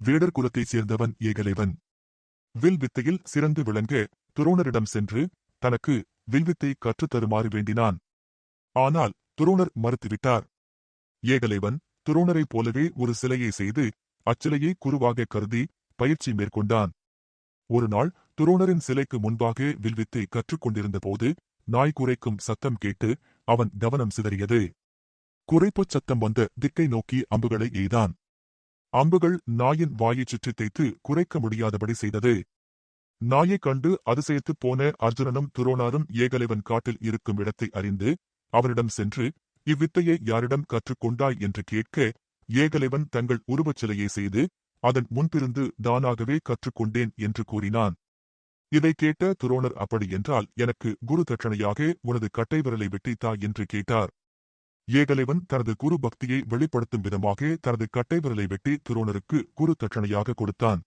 வேடர் குலத்தைச் சேர்ந்தவன் ஏகலைவன். வில் வித்தையில் சிறந்து விளங்க துரோணரிடம் சென்று தனக்கு வில்வித்தை கற்றுத் தருமாறு வேண்டினான். ஆனால் துரோணர் மறுத்துவிட்டார். ஏகலைவன் துரோணரைப் போலவே ஒரு சிலையை செய்து அச்சிலையை குருவாக கருதி பயிற்சி மேற்கொண்டான். ஒரு நாள் துரோணரின் சிலைக்கு முன்பாக வில்வித்தை கற்றுக்கொண்டிருந்தபோது நாய் குறைக்கும் சத்தம் கேட்டு அவன் கவனம் சிதறியது. குறைப்புச் சத்தம் வந்த திக்கை நோக்கி அம்புகளை எய்தான். அம்புகள் நாயின் வாயைச் சுற்றித் தைத்து குறைக்க முடியாதபடி செய்தது. நாயைக் கண்டு அதிசயத்துப் போன அர்ஜுனனும் துரோணாரும் ஏகலைவன் காட்டில் இருக்கும் இடத்தை அறிந்து அவனிடம் சென்று இவ்வித்தையை யாரிடம் கற்றுக்கொண்டாய் என்று கேட்க ஏகலைவன் தங்கள் உருவச் சிலையை செய்து அதன் முன்பிருந்து தானாகவே கற்றுக்கொண்டேன் என்று கூறினான். இதை கேட்ட துரோணர் அப்படியென்றால் எனக்கு குரு தட்சணையாக உனது கட்டை விரலை வெட்டித்தா? என்று கேட்டார். ஏகலைவன் தனது குரு பக்தியை வெளிப்படுத்தும் விதமாக தனது கட்டை விரலை வெட்டி துரோணருக்கு குரு தட்சணையாக கொடுத்தான்.